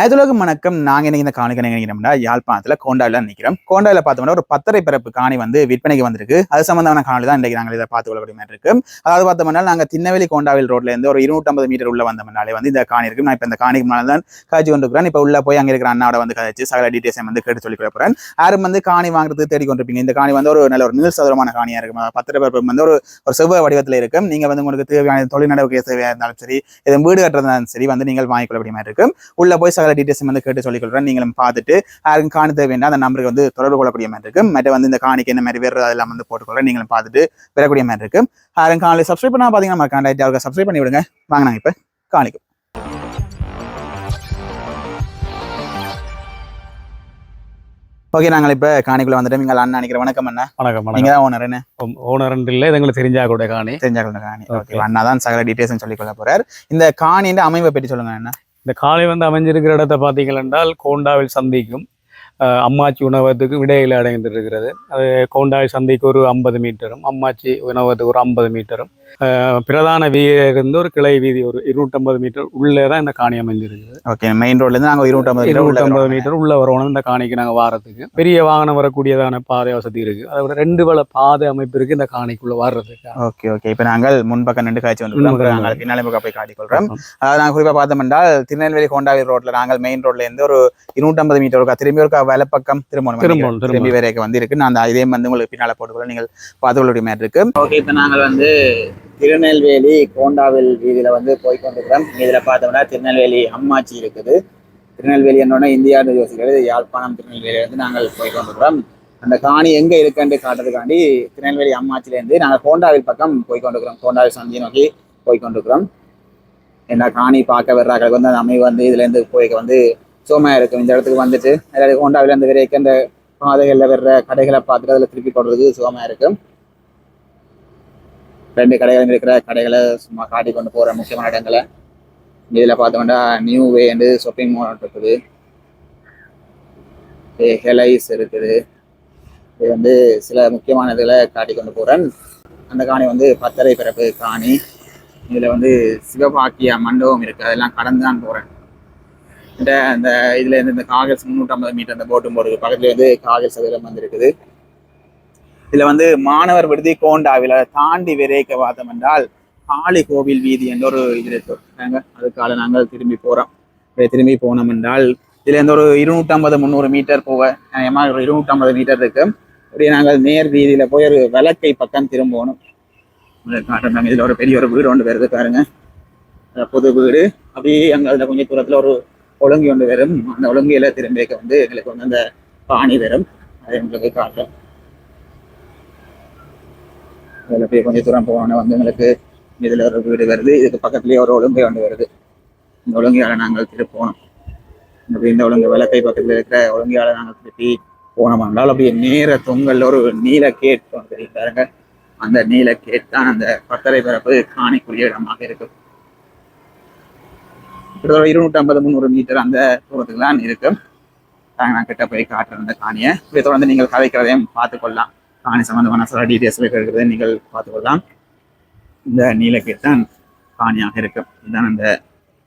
அதுலக வணக்கம் நாங்க இன்னைக்கு இந்த காணிக்க நினைக்கிறோம்னா யாழ்ப்பாணத்துல கோண்டாவில நிக்கிறோம் கோண்டாவில பார்த்தோம்னா ஒரு பத்தரை பிறப்பு காணி வந்து விற்பனைக்கு வந்திருக்கு. அது சம்பந்தமான காணி தான் இன்னைக்கு நாங்கள் இதை பார்த்து கொள்ளக்கூடிய மாதிரி இருக்கு. அதாவது பார்த்தோம்னா நாங்க திண்ணவெளி கோண்டாவில் ரோட்ல இருந்து ஒரு இருநூற்றம்பது மீட்டர் உள்ள வந்தோம்னாலே வந்து இந்த காணி இருக்கு. நான் இப்போ இந்த காணிக்கு மேலே தான் காய்ச்சி கொண்டிருக்கிறேன். இப்ப உள்ள போய் அங்க இருக்கிற அண்ணாவோட வந்து கதைச்சு சகல டீட்டெயில்ஸ் வந்து கேட்டு சொல்லி கொடுப்பேன் யாரும் வந்து காணி வாங்குறது தேடி கொண்டிருப்பீங்க இந்த காணி வந்து ஒரு நல்ல ஒரு நீள் சதுரமான காணியா இருக்கும். பத்தரை பிறப்பு வந்து ஒரு ஒரு செவ்வாய் வடிவத்தில் இருக்கும். நீங்க வந்து உங்களுக்கு தேவையான தொழில் நடவடிக்கை தேவையாக இருந்தாலும் சரி இது வீடு கட்டுறதாலும் சரி வந்து நீங்கள் வாங்கிக்கொள்ளக்கூடிய மாதிரி இருக்கும். உள்ள போய் சகல டீட்டெயில்ஸ் வந்து கேட்டு சொல்லிக் கொள்றேன் நீங்களும் பார்த்துட்டு யாருக்கும் காணி தேவைன்னா அந்த நம்பருக்கு வந்து தொடர்பு கொள்ளக்கூடிய மாதிரி இருக்கும் மற்ற வந்து இந்த காணிக்கு என்ன மாதிரி வேறு அதெல்லாம் வந்து போட்டுக்கொள்றேன். நீங்களும் பார்த்துட்டு பெறக்கூடிய மாதிரி இருக்கும் யாரும் காணொலி சப்ஸ்கிரைப் பண்ணா பார்த்தீங்கன்னா மறக்காண்டாயிட்டு அவருக்கு சப்ஸ்கிரைப் பண்ணி விடுங்க. வாங்க நாங்க இப்போ காணிக்கும் ஓகே நாங்கள் இப்போ காணிக்குள்ள வந்துட்டு நீங்கள் அண்ணா நினைக்கிற வணக்கம் அண்ணா. வணக்கம் நீங்க வணக்கம் தான் ஓனர் என்ன? ஓனர் இல்லை எங்களுக்கு தெரிஞ்சா கூட காணி. தெரிஞ்சாக்கள் காணி. Okay. ஓகே அண்ணா தான் சகல டீட்டெயில்ஸ் சொல்லிக் கொள்ள போறார். இந்த காணின்ற அமைப்பை பற்றி சொல்லுங்க அண்ணா. இந்த காலை வந்து அமைஞ்சிருக்கிற இடத்த பார்த்தீங்கள் என்றால் கோண்டாவில் சந்திக்கும் அம்மாச்சி உணவகத்துக்கும் இடையில் அடைந்திருக்கிறது. அது கோண்டாவில் சந்தைக்கு ஒரு ஐம்பது மீட்டரும் அம்மாச்சி உணவகத்துக்கு ஒரு ஐம்பது மீட்டரும். பிரதான வீதியிலிருந்து ஒரு கிளை வீதி ஒரு இருநூற்றம்பது மீட்டர் உள்ளே தான் இந்த காணி அமைஞ்சிருக்குது ஓகே மெயின் ரோட்ல இருந்து நாங்கள் இருநூற்றம்பது மீட்டர் உள்ள இருநூற்றம்பது. மீட்டர் உள்ள வரணும் இந்த காணிக்கு நாங்கள் வாரத்துக்கு. பெரிய வாகனம் வரக்கூடியதான பாதை வசதி இருக்கு. அதை விட ரெண்டு வள பாதை அமைப்பு இருக்கு இந்த காணிக்குள்ள வர்றதுக்கு. ஓகே ஓகே இப்போ நாங்கள் முன்பக்கம் நின்று காய்ச்சி வந்து நாங்கள் பின்னாலே பக்கம் போய் காட்டிக்கொள்றோம். அதாவது நாங்கள் குறிப்பாக பார்த்தோம் என்றால் திருநெல்வேலி கோண்டாவி ரோட்ல நாங்கள் மெயின் ரோட்ல இருந்து ஒரு இருநூற்றம்பது மீட்டர் இருக்கா திரும்பி ஒரு வலப்பக்கம் திரும்பணும், திரும்பி திரும்பணும். வரைக்கும் வந்து இருக்கு நான் அந்த இதே வந்து உங்களுக்கு பின்னால போட்டுக்கொள்ள நீங்கள் பார்த்துக்கொள்ள மாதிரி இருக்கு. ஓகே இப்போ நாங்கள் வந்து திருநெல்வேலி கோண்டாவில் வீதியில் வந்து போய் கொண்டிருக்கிறோம் இதுல பார்த்தோம்னா திருநெல்வேலி அம்மாச்சி இருக்குது. திருநெல்வேலி என்னோட இந்தியான்னு யோசிக்கிறது யாழ்ப்பாணம் திருநெல்வேலி வந்து நாங்கள் போய் கொண்டிருக்கிறோம் அந்த காணி எங்கே இருக்குன்னு காட்டுறதுக்காண்டி திருநெல்வேலி அம்மாச்சிலேருந்து நாங்கள் கோண்டாவில் பக்கம் போய் கொண்டிருக்கிறோம் கோண்டாவில் சந்தி நோக்கி போய் கொண்டிருக்கிறோம் என்ன காணி பார்க்க வர்றாக்களுக்கு வந்து அந்த அமைவு வந்து இதுலேருந்து போய்க்க போய் வந்து சோமையாக இருக்கும். இந்த இடத்துக்கு வந்துட்டு அதாவது கோண்டாவில இருந்து வரைக்கும் அந்த பாதைகளில் வர்ற கடைகளை பார்த்துட்டு அதில் திருப்பி போடுறதுக்கு சோமையா இருக்கும். ரெண்டு கடைகள் இருக்கிற கடைகளை சும்மா காட்டி கொண்டு போகிற முக்கியமான இடங்களை இதில் பார்த்தோம்னா நியூ வே வந்து ஷாப்பிங் மால் இருக்குது. ஹெலைஸ் இருக்குது. இது வந்து சில முக்கியமான இதில் காட்டி கொண்டு போகிறேன் அந்த காணி வந்து பத்தரை பிறப்பு காணி. இதில் வந்து சிவபாக்கிய மண்டபம் இருக்குது. அதெல்லாம் கடந்து தான் போகிறேன் இந்த அந்த இதில் இருந்து இந்த காகல்ஸ் முந்நூற்றம்பது மீட்டர் அந்த போட்டும் போடுறது பக்கத்துல வந்து காகல் சதுரம் வந்து இருக்குது இதுல வந்து மாணவர் விடுதி கோண்டாவில தாண்டி விரைக்க பார்த்தோம் என்றால் காளி கோவில் வீதி என்ற ஒரு இது இருக்கு நாங்க அதுக்காக நாங்கள் திரும்பி போறோம். திரும்பி போனோம் என்றால் இதுல இருந்து ஒரு இருநூற்றம்பது முந்நூறு மீட்டர் போக நியாயமா ஒரு இருநூற்றம்பது மீட்டர் இருக்கு. அப்படியே நாங்கள் நேர் வீதியில போய் ஒரு விளக்கை பக்கம் திரும்பணும் அதை காட்டுறாங்க இதுல ஒரு பெரிய ஒரு வீடு ஒன்று வருது பாருங்க. புது வீடு. அப்படியே எங்கள்ட்ட கொஞ்சம் தூரத்துல ஒரு ஒழுங்கி ஒன்று வரும். அந்த ஒழுங்கியில திரும்பிக்க வந்து எங்களுக்கு வந்து அந்த பாணி வரும். அதை எங்களுக்கு காட்டும் அதில் போய் கொஞ்சம் தூரம் போன வந்து எங்களுக்கு இதுல ஒரு வீடு வருது. இதுக்கு பக்கத்துலேயே ஒரு ஒழுங்கை ஒன்று வருது. இந்த ஒழுங்கையால் நாங்கள் திருப்பி போனோம். அப்படி இந்த ஒழுங்கு விளக்கை பக்கத்தில் இருக்கிற ஒழுங்கையால் நாங்கள் திருப்பி போனோம். என்றால் அப்படியே நேர தொங்கல்ல ஒரு நீல கேட் தெரியும் பாருங்க. அந்த நீல கேட் தான் அந்த பத்தரை பரப்பு காணிக்குரிய இடமாக இருக்கும். கிட்டத்தட்ட இருநூற்றி ஐம்பது முந்நூறு மீட்டர் அந்த தூரத்துக்கு தான் இருக்கும். நான் கிட்ட போய் காட்டுறேன் அந்த காணியை. இதை தொடர்ந்து நீங்கள் கதைக்கிறதையும் பார்த்துக்கொள்ளலாம். காணி சம்பந்தமான சில டீட்டெயில்ஸ் இருக்கிறதை நீங்கள் பார்த்துக்கொள்ளலாம். இந்த நீலக்கேட் தான் காணியாக இருக்கும். இதுதான் அந்த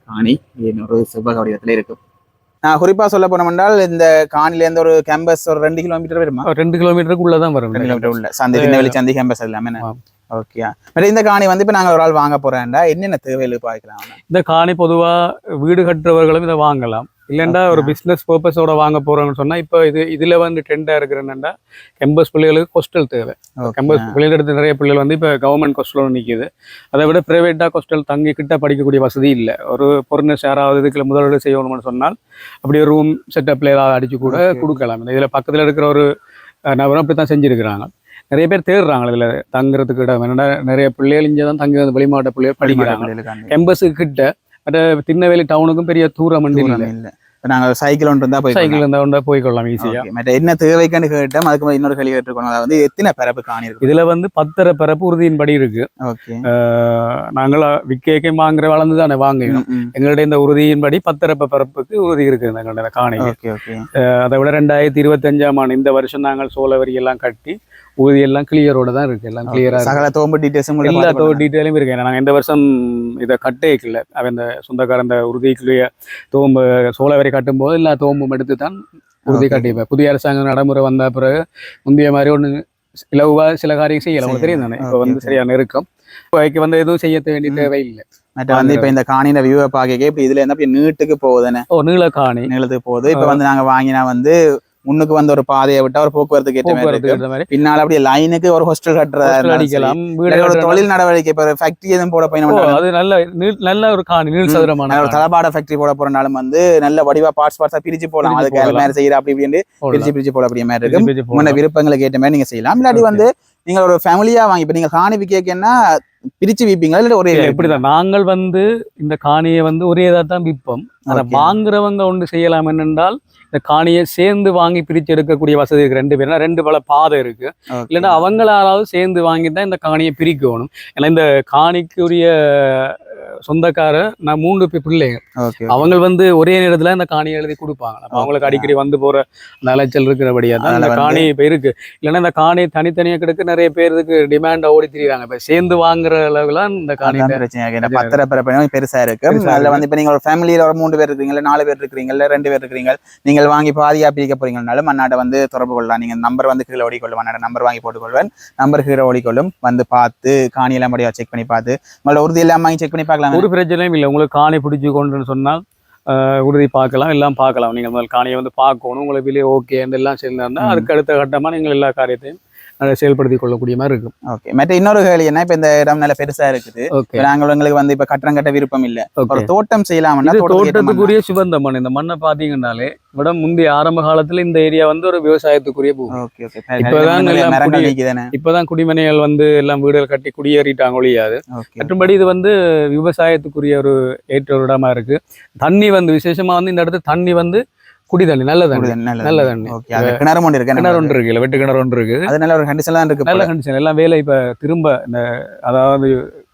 காணி. இது ஒரு செவ்வக வடிவத்தில் இருக்கும். நான் குறிப்பா சொல்ல போனோம் என்றால் இந்த காணிலேருந்து ஒரு கேம்பஸ் ஒரு ரெண்டு கிலோமீட்டர் வருமா? ரெண்டு கிலோமீட்டருக்கு உள்ளதான் வரும். ரெண்டு கிலோமீட்டர் உள்ள. சந்தை திருநெல்வேலி சந்தை கேம்பஸ் எல்லாமே. ஓகே பட் இந்த காணி வந்து இப்ப நாங்க ஒரு ஆள் வாங்க போறேன்டா என்னென்ன தேவைகள் பார்க்கலாம் இந்த காணி பொதுவா வீடு கட்டுறவர்களும் இதை வாங்கலாம். இல்லைண்டா ஒரு. பிசினஸ் பர்பஸோட வாங்க போறோம்னு சொன்னா இப்போ இது இதுல வந்து ட்ரெண்டா இருக்கிறேன்னா கேம்பஸ் பிள்ளைகளுக்கு ஹாஸ்டல் தேவை. கேம்பஸ் பிள்ளைகள் எடுத்து நிறைய பிள்ளைகள் வந்து இப்போ கவர்மெண்ட் ஹாஸ்டலோட நிற்கிது அதை விட ப்ரைவேட்டாக ஹாஸ்டல் தங்கி கிட்ட படிக்கக்கூடிய வசதி இல்லை. ஒரு பொருள் யாராவது இதுக்குள்ள முதலீடு செய்யணும்னு சொன்னால் அப்படி ஒரு ரூம் செட்டப்ல ஏதாவது அடிச்சு கூட. கொடுக்கலாம். இந்த இதில் பக்கத்தில் இருக்கிற ஒரு நபரும் அப்படி தான் செஞ்சிருக்கிறாங்க. நிறைய பேர் தேடுறாங்க இதில் தங்குறதுக்கு இடம். என்னடா நிறைய பிள்ளைகள் இங்கே தான் தங்கி வெளிமாவட்ட பிள்ளைகள் படிக்கிறாங்க. படிக்கிறாங்க கேம்பஸுக்கு கிட்ட பட் திருநெல்வேலி டவுனுக்கும் பெரிய தூரம் இல்லை இல்ல இப்ப நாங்க சைக்கிள் ஒன்று இருந்தா போய் சைக்கிள் இருந்தால் கொண்டா போய்க்கொள்ளலாம் ஈஸியாக. மற்ற என்ன தேவைக்குன்னு கேட்டோம் அதுக்கு இன்னொரு கேள்வி கேட்டுருக்கணும் அதாவது எத்தனை பரப்பு காணி இருக்கு இதுல வந்து பத்தரை பரப்பு உறுதியின்படி இருக்கு ஓகே நாங்கள் விக்கேக்கே வாங்குற வளர்ந்து தானே வாங்கணும் எங்களுடைய இந்த உறுதியின்படி பத்திரப்ப பரப்புக்கு உறுதி இருக்குது எங்களுடைய காணி ஓகே ஓகே அதை விட ரெண்டாயிரத்தி இருபத்தஞ்சாம் ஆண்டு இந்த வருஷம் நாங்கள் சோழ வரி எல்லாம் கட்டி ஊதி எல்லாம் கிளியரோட தான் இருக்கு. எல்லாம் கிளியரா சகல தோம்பு டீட்டெயில்ஸும் எல்லா டீட்டெயிலும் இருக்கு. ஏன்னா நாங்கள் இந்த வருஷம் இதை கட்டேக்கல அவன் இந்த சொந்தக்காரன் இந்த உறுதிக்குரிய தோம்பு சோழ வரை கட்டும் போது எல்லா தோம்பும் எடுத்து தான் உறுதி. கட்டிப்பேன். புதிய அரசாங்க நடைமுறை வந்த பிறகு முந்தைய மாதிரி ஒன்று இலவா சில காரியம் செய்யலாம். உங்களுக்கு தெரியும் தானே? இப்போ வந்து. சரியான நெருக்கம். இப்போதைக்கு வந்து எதுவும் செய்ய வேண்டிய ம். தேவையில்லை. மற்ற வந்து இப்ப இந்த காணியில வியூவை பாக்க இப்ப இதுல இருந்து நீட்டுக்கு போகுதுன்னு ஓ நீள காணி. நீளத்துக்கு போகுது. இப்ப வந்து நாங்க வாங்கினா வந்து முன்னுக்கு வந்து ஒரு பாதையை விட்டா ஒரு போக்குவரத்துக்கு ஏற்ற மாதிரி இருக்கு பின்னால அப்படியே லைனுக்கு ஒரு ஹாஸ்டல் கட்டுறதா. அடிக்கலாம். தொழில் நடவடிக்கை இப்ப ஃபேக்டரி எதுவும் போட ஓ, போயினா அது நல்ல நல்ல ஒரு காணி நீள். சதுரமான ஒரு தலபாட ஃபேக்டரி போட போறனாலும் வந்து நல்ல வடிவா பார்ட்ஸ் பார்ட்ஸா பிரிச்சு போடலாம் அதுக்கு. மாதிரி செய்யற அப்படி இப்படின்னு. பிரிச்சு பிரிச்சு போட அப்படிய மாதிரி உங்களோட போடலாம். விருப்பங்களுக்கு ஏற்ற மாதிரி நீங்க செய்யலாம் இல்லாட்டி. வந்து நீங்க ஒரு ஃபேமிலியா வாங்கி இப்ப நீங்க காணி விற்கன்னா பிரிச்சு விப்பீங்களா? இல்ல ஒரே இப்படிதான். நாங்கள் வந்து இந்த காணியை வந்து ஒரே இதாக தான் விற்போம். அதை. வாங்குறவங்க ஒன்று செய்யலாம் என்னென்றால் இந்த காணியை சேர்ந்து வாங்கி பிரிச்சு எடுக்கக்கூடிய வசதி இருக்கு ரெண்டு பேர்னா ரெண்டு பல பாதை இருக்கு. இல்லைன்னா அவங்களாவது சேர்ந்து வாங்கி தான் இந்த காணியை பிரிக்கணும். ஏன்னா இந்த காணிக்குரிய சொந்தக்கார நான் மூன்று பிள்ளைங்க. அவங்க வந்து ஒரே நேரத்துல இந்த காணியை எழுதி கொடுப்பாங்க. அவங்களுக்கு அடிக்கடி வந்து போற அந்த அலைச்சல் இருக்கிறபடியா தான் வந்து- காணி இப்ப இருக்கு. இல்லைன்னா இந்த காணி தனித்தனியா கிடக்கு நிறைய பேர் இதுக்கு டிமாண்ட் ஓடி திரியாங்க இப்ப சேர்ந்து வாங்குற அளவுலாம் இந்த காணி பத்திர பெருசா இருக்கு. அதுல. வந்து இப்ப நீங்க ஒரு ஃபேமிலியில ஒரு மூணு பேர் இருக்கீங்க இல்ல நாலு பேர் இருக்கீங்க இல்ல ரெண்டு பேர் இருக்கீங்க நீங்கள் வாங்கி பாதியா பிரிக்க போறீங்கனாலும் அண்ணாட்ட வந்து தொடர்பு கொள்ளலாம். நீங்க நம்பர் வந்து கீழே ஓடிக்கொள்ளும். அண்ணாட நம்பர் வாங்கி போட்டுக்கொள்வேன். நம்பர் கீழே ஓடிக்கொள்ளும். வந்து பார்த்து காணி எல்லாம் செக் பண்ணி பார்த்து உங்களோட உறுதி எல்லாம் வாங்கி செக் பண்ணி பார்க்கலாம். ஒரு பிரச்சனையும் இல்லை. உங்களுக்கு காணி பிடிச்சி கொண்டுன்னு சொன்னால் உறுதி பார்க்கலாம். எல்லாம் பார்க்கலாம். நீங்கள் முதல் காணியை வந்து பார்க்கணும். உங்களுக்கு வெளியே ஓகே எல்லாம் சேர்ந்தா ம். அதுக்கு அடுத்த கட்டமாக நீங்கள் எல்லா காரியத்தையும் செயல்படுத்தி கொள்ளக்கூடிய மாதிரி இருக்கும். ஓகே மற்ற இன்னொரு கேள்வி என்ன? இப்ப இந்த இடம் நல்ல பெருசா இருக்குது. ஓகே இப்ப நாங்க உங்களுக்கு வந்து இப்ப கட்டணம் கட்ட விருப்பம் இல்ல. ஒரு தோட்டம் செய்யலாம்னா மண்ணா? தோட்டத்துக்குரிய சுகந்த மண் இந்த மண்ணை பார்த்தீங்கன்னாலே விட முந்தைய ஆரம்ப காலத்துல இந்த ஏரியா வந்து ஒரு விவசாயத்துக்குரிய பூமி. ஓகே ஓகே இப்பதான் இப்பதான் குடிமனைகள் வந்து எல்லாம் வீடுகள் கட்டி குடியேறிட்டாங்க ஒழியாது. மற்றும்படி இது வந்து விவசாயத்துக்குரிய ஒரு ஏற்ற ஒரு இடமா இருக்கு. தண்ணி வந்து விசேஷமா வந்து இந்த இடத்துல தண்ணி வந்து குடி தண்ணி நல்ல தண்ணி நல்ல தண்ணி. ஓகே அது கிணறு ஒன்று இருக்கு கிணறு ஒன்று இருக்கு இல்ல வெட்டு கிணறு ஒன்று இருக்கு. அது நல்ல ஒரு கண்டிஷன் தான் இருக்கு நல்ல. கண்டிஷன் எல்லாம் வேலை இப்ப திரும்ப இந்த அதாவது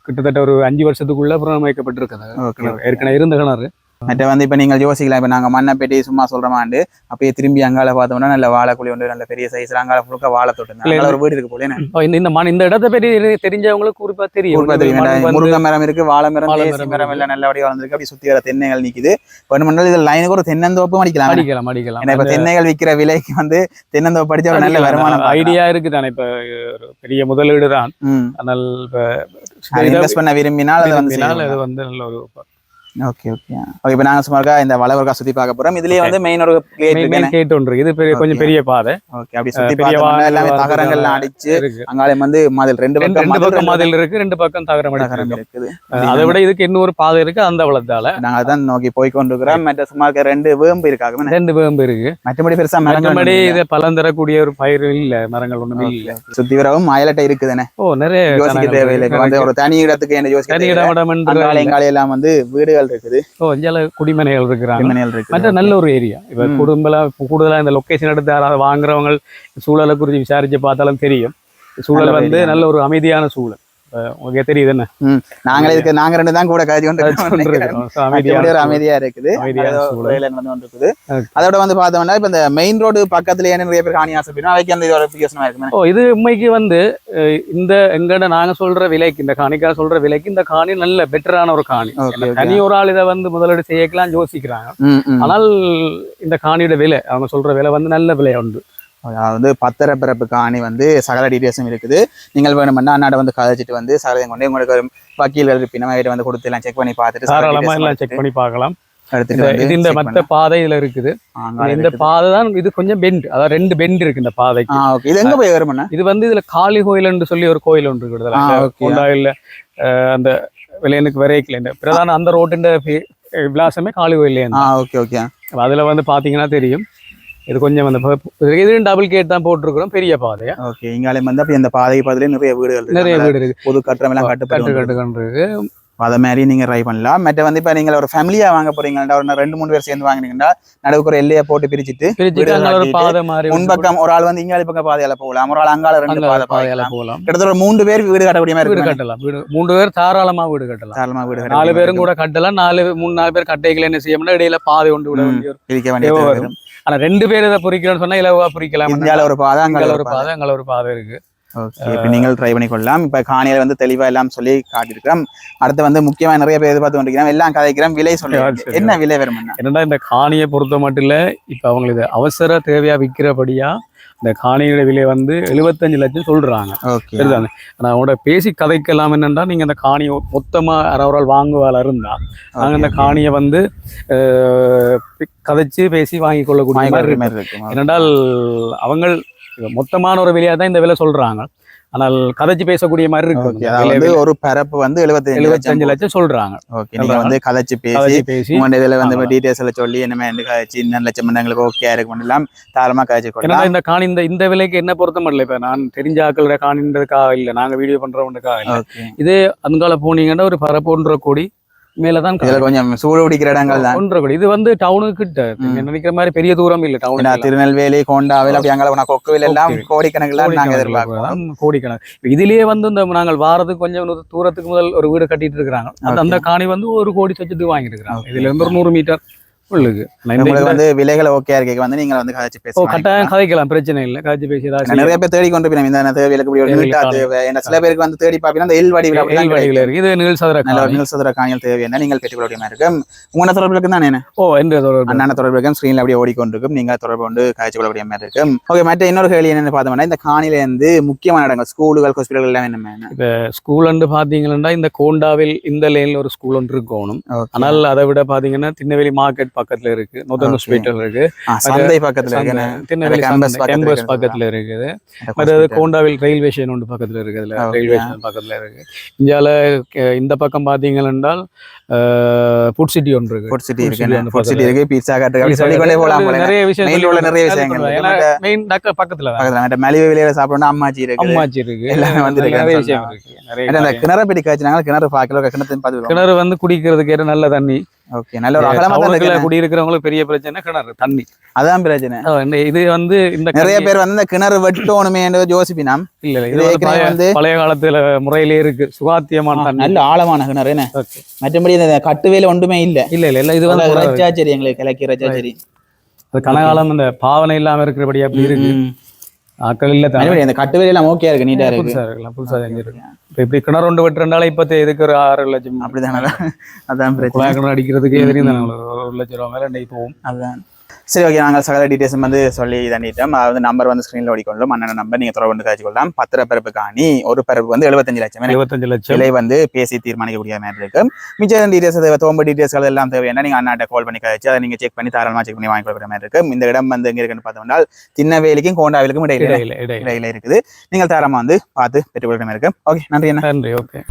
கிட்டத்தட்ட ஒரு அஞ்சு வருஷத்துக்குள்ள புறமைக்கப்பட்டிருக்கு ஓகே. ஏற்கனவே இருந்த கிணறு. மற்ற வந்து இப்ப நீங்கள் யோசிக்கலாம் இப்ப நாங்க மண்ணை பெட்டி சும்மா சொல்றோமாண்டு அப்படியே திரும்பி அங்கால பார்த்தோம்னா நல்ல வாழைக்குழி ஒன்று நல்ல பெரிய சைஸ்ல அங்கால முழுக்க வாழை தொட்டு ஒரு வீடு இருக்கு போல இந்த மண் இந்த இடத்தை பற்றி தெரிஞ்சவங்களுக்கு குறிப்பா தெரியும். வேண்டாம். வந்து- முருங்கை மரம் இருக்கு வாழை மரம் மரம். எல்லாம் நல்லபடியா வளர்ந்துருக்கு. அப்படி சுத்தி வர தென்னைகள் நிக்குது. வேணுமென்றால் இது லைனுக்கு ஒரு தென்னந்தோப்பும் அடிக்கலாம். அடிக்கலாம் அடிக்கலாம். ஏன்னா இப்ப தென்னைகள் விக்கிற விலைக்கு வந்து தென்னந்தோப்பு அடிச்சா ஒரு நல்ல வருமானம் ஐடியா இருக்கு தானே இப்ப பெரிய முதலீடு தான் ஆனால் இப்ப இன்வெஸ்ட் பண்ண விரும்பினால். அது வந்து நல்ல ஒரு ஓகே ஓகே. ஓகே இப்போ நாங்க சும்மா இந்த வளவர்க்கா சுத்தி பார்க்க போறோம். இதுலயே வந்து மெயின் ஒரு கேட் ஒன்று இருக்கு. இது பெரிய கொஞ்சம். பெரிய பாதை. ஓகே அப்படி பார்த்தோம்னா வாகனம் எல்லாமே தகரங்கள்லாம் அடிச்சு அங்காலே வந்து மதில் ரெண்டு பக்கம் ரெண்டு பக்கம் மதில் இருக்கு ரெண்டு பக்கம் தகரம் இருக்குது. அதை விட இதுக்கு இன்னொரு பாதை இருக்கு அந்த வளத்தால. நாங்க அதான் நோக்கி போய் கொண்டிருக்கிறோம். மற்ற சும்மா இருக்க ரெண்டு வேம்பு இருக்காங்க ரெண்டு வேம்பு இருக்கு. மற்றபடி பெருசா மரங்கள் மற்றபடி. இதை பலன் தரக்கூடிய ஒரு பயிர் இல்ல மரங்கள் ஒண்ணுமே இல்ல. சுத்தி வரவும் மயிலட்டை இருக்குதுன்னு ஓ நிறைய யோசிக்க தேவையில்லை. வந்து ஒரு தனி இடத்துக்கு என்ன யோசிக்க தனி. இடம் எல்லாம் வந்து வீடுகள் இருக்குது. ஓ இஞ்சால குடிமனைகள் இருக்கிறாங்க. மனைகள் மற்ற இருக்குது நல்ல ஒரு ஏரியா இப்ப. குடும்பல கூடுதலா இந்த லொகேஷன் எடுத்து யாராவது வாங்குறவங்க சூழலை குறித்து விசாரிச்சு பார்த்தாலும் தெரியும். சூழல் வந்து. நல்ல ஒரு அமைதியான சூழல். உங்களுக்கு தெரியுது என்ன நாங்களே இதுக்கு நாங்க ரெண்டு தான் கூட கருதி கொண்டு. அமைதியா இருக்குது. இருக்குது. அதோட வந்து பார்த்தோம்னா இப்ப இந்த மெயின் ரோடு பக்கத்துல ஏன் நிறைய பேர் காணி ஆசைப்படுறோம் அவைக்கு அந்த பிஎஸ்னா இருக்குமே. ஓ இது உண்மைக்கு வந்து இந்த எங்கட நாங்க சொல்ற விலைக்கு இந்த காணிக்கா சொல்ற விலைக்கு இந்த காணி நல்ல பெட்டரான ஒரு காணி. தனி ஒரு ஆள் இதை வந்து முதலீடு செய்யக்கலாம் யோசிக்கிறாங்க. ஆனால் இந்த காணியோட விலை அவங்க சொல்ற விலை வந்து நல்ல விலை உண்டு. அதாவது பத்திர பிறப்பு காணி வந்து சகல டீடைல்ஸும் இருக்குது. நீங்கள் வேணுமென்னா அண்ணாட வந்து கதைச்சிட்டு வந்து சகலையும் கொண்டு உங்களுக்கு வக்கீல்கள் அவர்கிட்ட வந்து கொடுத்து எல்லாம் செக் பண்ணி பார்த்துட்டு சகல தாராளமா details எல்லாம் செக் பண்ணி பார்க்கலாம். இது இந்த மத்த. பாதை இதுல இருக்குது. இந்த. பாதை தான் இது கொஞ்சம் பெண்ட் அதாவது ரெண்டு பெண்ட் இருக்கு இந்த பாதைக்கு. ஓகே இது எங்க போய் வருமாண்ணா இது வந்து இதுல காளி கோயில்னு சொல்லி ஒரு கோயில் ஒன்று இருக்குது அந்த விலையனுக்கு வரைக்கல. இந்த பிரதான அந்த ரோட்டின் விலாசமே காளி கோயிலே ஓகே ஓகே அதுல வந்து பாத்தீங்கன்னா தெரியும். இது கொஞ்சம் அந்த ப- இது டபுள் கேட் தான் போட்டிருக்கிறோம். பெரிய பாதையா. ஓகே இங்காலே வந்து அப்படி அந்த பாதை பக்கத்துலயே நிறைய வீடுகள் நிறைய வீடு இருக்கு. பொது கட்டணம் எல்லாம் கட்டு கட்டு கட்டு இருக்கு. அதை மாதிரி நீங்க ட்ரை பண்ணலாம். மற்ற வந்து இப்ப நீங்க ஒரு ஃபேமிலியா வாங்க போறீங்கன்னா ஒரு ரெண்டு மூணு பேர் சேர்ந்து வாங்குனீங்கன்னா நடுவுக்கு ஒரு எல்லையை போட்டு பிரிச்சுட்டு முன்பக்கம் ஒரு ஆள் வந்து இங்காலி பக்கம் பாதையால போகலாம் ஒரு ஆள் அங்கால ரெண்டு பாதை பாதையால போகலாம். கிட்டத்தட்ட ஒரு மூன்று பேர் வீடு கட்டக்கூடிய மாதிரி வீடு கட்டலாம். வீடு மூன்று பேர் தாராளமா வீடு கட்டலாம். தாராளமா வீடு நாலு பேரும் கூட கட்டலாம். நாலு மூணு நாலு பேர் கட்டைகள் என்ன செய்யணும்னா இடையில பாதை கொண்டு விட. வேண்டிய. பிரிக்க வேண்டிய. ஆனா ரெண்டு பேர் இதை பொறிக்கணும்னு சொன்னா இலவா பொறிக்கலாம் ஒரு பாதை அங்கால அங்க ஒரு பாதை. பாதை அங்க ஒரு பாதை இருக்கு. நீங்கள் ட்ரை பண்ணி கொள்ளலாம் இப்போ காணியில் வந்து தெளிவாக எல்லாம் சொல்லி காட்டியிருக்கிறோம். அடுத்து வந்து முக்கியமாக நிறைய பேர் எதிர்பார்த்து கொண்டிருக்கிறோம். எல்லாம் கதைக்கிறோம். விலை சொல்லி. என்ன விலை வரும் என்ன என்னடா இந்த காணியை பொறுத்த மட்டும் இல்ல இப்ப அவங்களுக்கு அவசர தேவையா விற்கிறபடியா இந்த காணியோட விலை வந்து எழுபத்தஞ்சு லட்சம் சொல்றாங்க. ஓகே சரிதானே? நான் அவங்களோட பேசி கதைக்கலாம் என்னன்னா நீங்க அந்த காணியை மொத்தமா அறவரால் வாங்குவால இருந்தா நாங்க அந்த காணியை வந்து கதைச்சு பேசி வாங்கி கொள்ளக்கூடிய மாதிரி ஏனென்றால் அவங்க மொத்தமான ஒரு விலையா தான் இந்த விலை சொல்றாங்க. ஆனால் கதைச்சு பேசக்கூடிய மாதிரி இருக்கு. அதாவது ஒரு பரப்பு வந்து எழுபத்தஞ்சு எழுபத்தஞ்சு லட்சம் சொல்றாங்க. ஓகே நீங்க வந்து கதைச்சு பேசி பேசி. உங்களோட இதுல வந்து. டீடைல்ஸ் எல்லாம் சொல்லி என்ன மாதிரி கதைச்சு இன்னும் லட்சம் எங்களுக்கு ஓகே இருக்கும் எல்லாம் தாராளமா கதைச்சு கொள்ளலாம். இந்த காணி இந்த இந்த விலைக்கு என்ன பொருத்தம் இல்லை. இப்ப நான் தெரிஞ்ச ஆக்களோட காணின்றதுக்காக இல்லை. நாங்க வீடியோ பண்றவனுக்காக இல்லை. ஓகே. இதே அங்கால போனீங்கன்னா ஒரு பரப்பு ஒன்றரை கோடி மேலதான் இதுல கொஞ்சம் சூடு பிடிக்கிற இடங்கள் தான். ஒன்றரை கோடி. இது வந்து டவுனுக்கு நினைக்கிற மாதிரி பெரிய தூரம் இல்ல டவுன் திருநெல்வேலி கோண்டாவில் அப்படி அங்கே கொக்குவில் எல்லாம். கோடிக்கணக்கில் நாங்க எதிர்பார்க்கிறோம் கோடிக்கணக்கு இதுலயே வந்து இந்த நாங்கள் வாரத்துக்கு கொஞ்சம் தூரத்துக்கு முதல் ஒரு வீடு கட்டிட்டு இருக்கிறாங்க. அந்த அந்த காணி வந்து ஒரு கோடி சொச்சத்துக்கு வாங்கிட்டு இருக்காங்க இதுல இருந்து ஒரு நூறு மீட்டர். உள்ளுக்கு. இந்த- உங்களுக்கு வந்து விலைகள் ஓகே இருக்க வந்து நீங்க வந்து கதைச்சு பேச கட்டாயம் கதைக்கலாம் பிரச்சனை இல்லை. கதைச்சு பேசி ஏதாச்சும் நிறைய பேர் தேடி கொண்டு போய் இந்த தேவைகளுக்கு இப்படி சில பேருக்கு வந்து தேடி பார்ப்பீங்கன்னா அந்த எல் வடிவில் எல் வடிவில் இருக்கு. இது நிழல் சதுர நீள் சதுர காணிகள் தேவை என்ன? நீங்கள் பெற்றுக்கொள்ள இருக்கும். உங்களோட தொடர்பு இருக்கு தானே ஓ என்ற தொடர்பு? அண்ணான தொடர்பு இருக்கும். ஸ்க்ரீன்ல அப்படியே ஓடிக்கொண்டிருக்கும். நீங்க தொடர்பு கொண்டு காய்ச்சி கொள்ளக்கூடிய மாதிரி இருக்கும். ஓகே மற்ற இன்னொரு கேள்வி என்னன்னு பார்த்தோம்னா இந்த காணில இருந்து முக்கியமான இடங்கள் ஸ்கூலுகள் ஹாஸ்பிட்டல் எல்லாம் என்ன? ஸ்கூல் வந்து பாத்தீங்கன்னா இந்த கோண்டாவில் இந்த லைன்ல ஒரு ஸ்கூல் ஒன்று இருக்கணும். ஆனால் அதை விட பாத்தீங்கன்னா திருநெல்வேலி மார்க்கெட் பக்கத்துல இருக்கு. நொதன். ஹாஸ்பிட்டல் இருக்கு. சந்தை பக்கத்துல இருக்கு? திருநெல்வேலி கேம்பஸ். பக்கத்துல இருக்குது. அந்த மற்றது. கோண்டாவில் ரயில்வே ஸ்டேஷன் ஒன்று பக்கத்துல அதுல Okay. ரயில்வே ஸ்டேஷன் பக்கத்துல இருக்கு. இந்தியால இந்த பக்கம் பாத்தீங்கன்னா என்றால் ஃபுட் சிட்டி ஒன்று இருக்கு. ஃபுட் சிட்டி இருக்கு. ஃபுட் சிட்டி இருக்கு. பீட்சா கட் இருக்கு. அப்படி சொல்லிக்கொண்டே போகலாம் போல என்ன? நிறைய விஷயம் மெயின்ல உள்ள நிறைய விஷயங்கள் இருக்கு. மெயின் டக்க பக்கத்துல பக்கத்துல மற்ற மலிவு விலையில சாப்பிடணும் அம்மாச்சி இருக்கு அம்மாச்சி இருக்கு எல்லாமே வந்து நிறைய விஷயம். இருக்கு. அந்த. கிணறு பிடி காய்ச்சினாங்க கிணறு பார்க்கல கிணத்து கிணறு வந்து குடிக்கிறதுக்கு நல்ல தண்ணி. ஓகே. நல்ல ஒரு அகலமா குடியிருக்கிறவங்களுக்கு பெரிய பிரச்சனை கிணறு தண்ணி. அதான் பிரச்சனை. இது வந்து இந்த நிறைய பேர் வந்து இந்த கிணறு வெட்டணுமே யோசிப்பினாம் இல்ல இல்ல இது வந்து பழைய காலத்துல முறையிலே இருக்கு. சுகாத்தியமான தண்ணி. நல்ல ஆழமான கிணறு என்ன. மற்றபடி இந்த கட்டுவேல ஒன்றுமே இல்ல. இல்ல இல்ல இல்ல இது வந்து ரச்சாச்சேரி எங்களுக்கு கிழக்கு ரச்சாச்சேரி அது கனகாலம் இந்த பாவனை இல்லாம இருக்கிறபடி அப்படி இருக்கு. ஆக்கள் இல்ல தானே அந்த கட்டுவேல எல்லாம் ஓகே இருக்கு நீட்டா இருக்கு. புதுசா இருக்கலாம் புதுசா செஞ்சிருக்கு இப்ப இப்படி கிணறு ஒன்று வெட்டுறனால இப்ப இதுக்கு ஒரு ஆறு லட்சம் அப்படிதானே அதான் பிரச்சனை. கிணறு அடிக்கிறதுக்கு எதிரையும் தானே ஒரு லட்சம் ரூபா மேல போகும். அதுதான் சரி ஓகே நாங்கள் சகல டீட்டெயில்ஸ் வந்து சொல்லி தண்ணிட்டோம் அதாவது நம்பர் வந்து ஸ்க்ரீனில் ஓடிக்கொள்ளும். அண்ணன் நம்பர் நீங்கள் தொடர்பு காய்ச்சி கொள்ளலாம் பத்திர பரப்பு காணி ஒரு பரப்பு வந்து எழுபத்தஞ்சு லட்சம். எனக்கு இருபத்தஞ்சு லட்சம். விலை வந்து பேசி தீர்மானிக்கக்கூடிய மாதிரி இருக்கு. மிச்சம் டீடைல்ஸ் தேவை தோம்பு டீடைல்ஸ் எல்லாம் தேவையான நீங்கள் அண்ணாட்ட கால் பண்ணி கழிச்சு அதை நீங்கள் செக் பண்ணி தாராளமாக செக் பண்ணி வாங்கி கொடுக்குற மாதிரி இருக்கு. இந்த இடம் வந்து எங்க இருக்குன்னு பார்த்தோம்னா திண்ணவேலிக்கும் கோண்டாவிலுக்கும் இடையில இடையில இருக்குது. நீங்கள் தாராளமாக வந்து பார்த்து பெற்றுக்கொள்கிற மாதிரி இருக்கு. ஓகே நன்றி நன்றி ஓகே